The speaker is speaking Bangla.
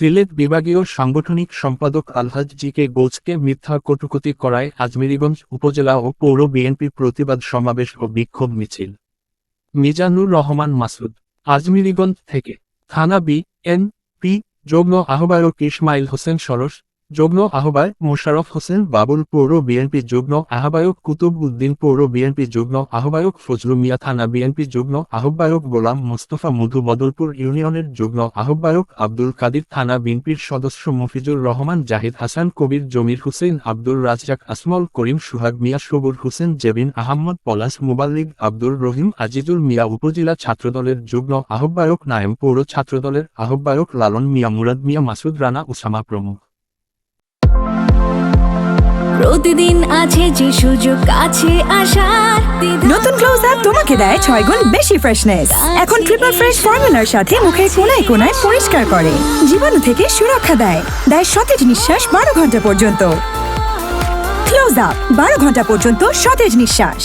সিলেট বিভাগীয় সাংগঠনিক সম্পাদক আলহাজ জি কে গোজকে মিথ্যা কটুকতি করায় আজমিরিগঞ্জ উপজেলা ও পৌর বিএনপির প্রতিবাদ সমাবেশ ও বিক্ষোভ মিছিল। মিজানুর রহমান মাসুদ, আজমিরিগঞ্জ থেকে, থানা বি, এন, পি যুগ্ম আহ্বায়ক ইসমাইল হোসেন সরস যুগ্ম আহ্বায়ক মোশারফ হোসেন বাবুল পৌর বিএনপি যুগ্ম আহ্বায়ক কুতুব উদ্দিন পৌর বিএনপি যুগ্ম আহ্বায়ক ফজলু মিয়া থানা বিএনপি যুগ্ম আহ্বায়ক গোলাম মোস্তফা মধু বদলপুর ইউনিয়নের যুগ্ম আহ্বায়ক আব্দুল কাদির থানা বিএনপির সদস্য মফিজুর রহমান জাহিদ হাসান কবির জমির হুসেন আব্দুল রাজ্জাক আসমল করিম সুহাগ মিয়া সবুর হোসেন জেবিন আহমদ পলাশ মুবাল্লিগ আব্দুর রহিম আজিজুল মিয়া উপজেলা ছাত্রদলের যুগ্ম আহ্বায়ক নায়েম পৌর ছাত্রদলের আহ্বায়ক লালন মিয়া মুরাদ মিয়া মাসুদ রানা উসামা প্রমুখ। প্রতিদিন আছে যে সুযোগ আছে আসার নতুন ক্লোজ আপ তোমাকে দেয় ছয় গুণ বেশি ফ্রেশনেস এখন ট্রিপল ফ্রেশ ফর্মুলার সাথে মুখের কোনায় কোনায় পরিষ্কার করে। জীবাণু থেকে সুরক্ষা দেয়। দেয় সতেজ নিঃশ্বাস বারো ঘণ্টা পর্যন্ত। ক্লোজ আপ বারো ঘণ্টা পর্যন্ত সতেজ নিঃশ্বাস।